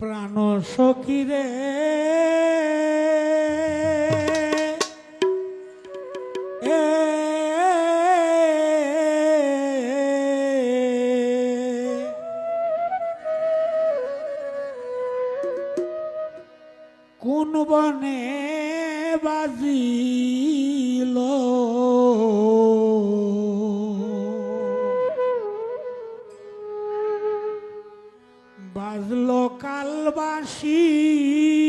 প্রাণ সখিরে কোন বনে বাজিল? she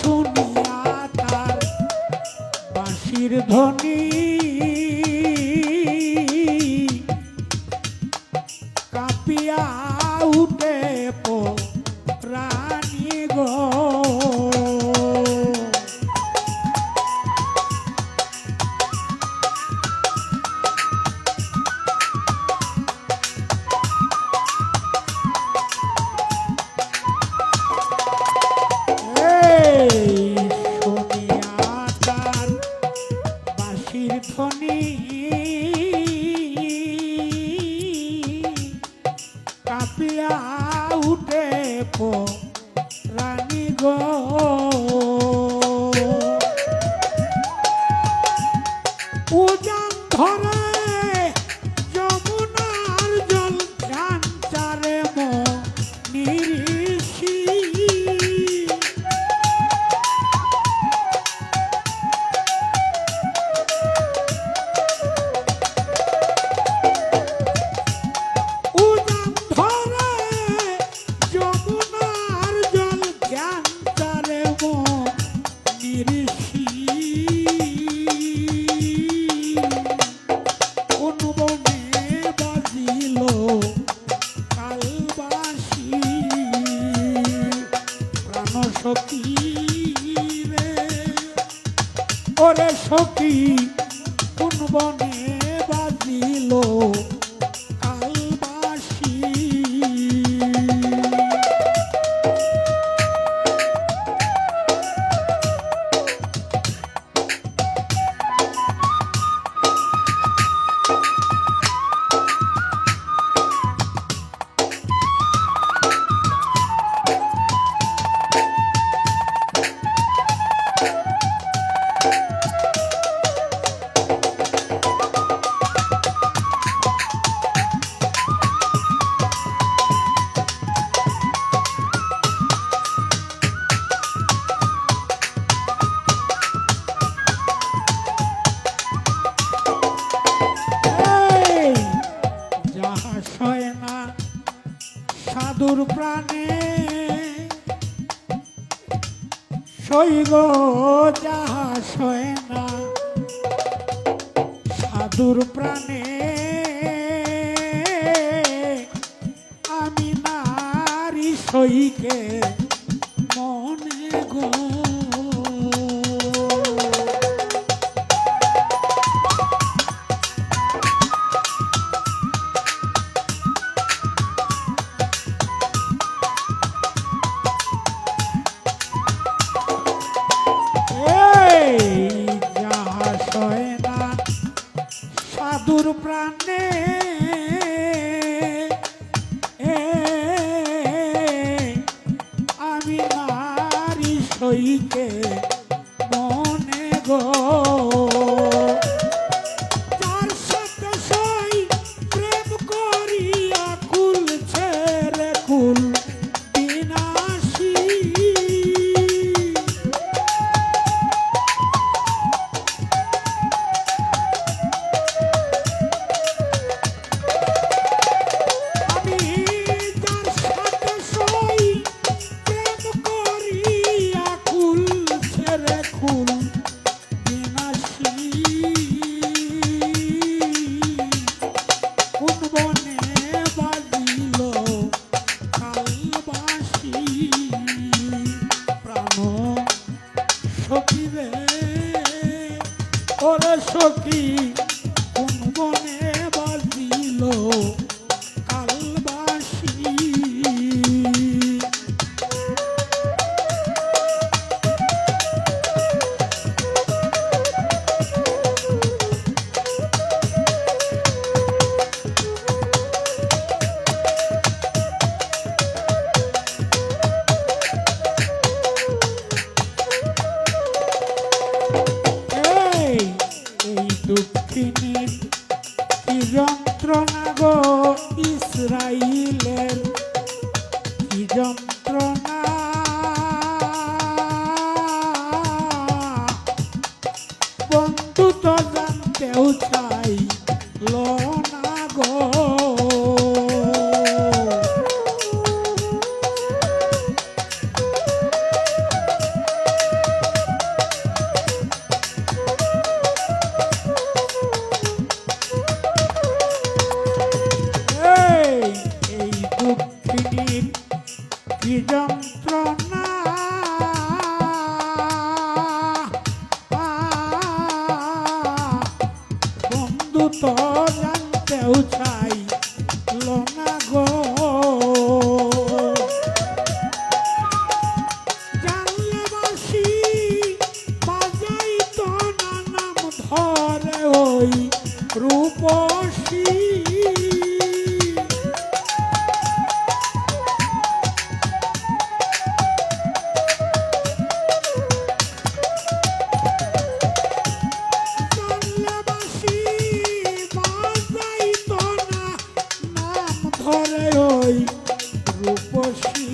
শুনিয়া তার বাঁশির ধ্বনি উজান ধরা গো সাধুর প্রাণে শৈব যাহা শোয় না। সাধুর প্রাণে আমি নারী সইকে মনে গো। সইকে copia. দুঃখিনীর কি যন্ত্রণা গো ইসরাইলের কি যন্ত্রণা বন্ধু তো জানতেও চাই জানতেও চাই না গো। করে ওই রূপসী।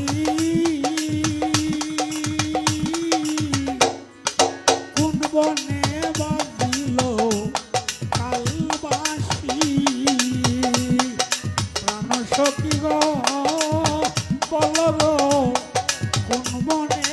কোন বনে বাঁধিল কালবাসী। প্রাণ সখী গ বলব কোন বনে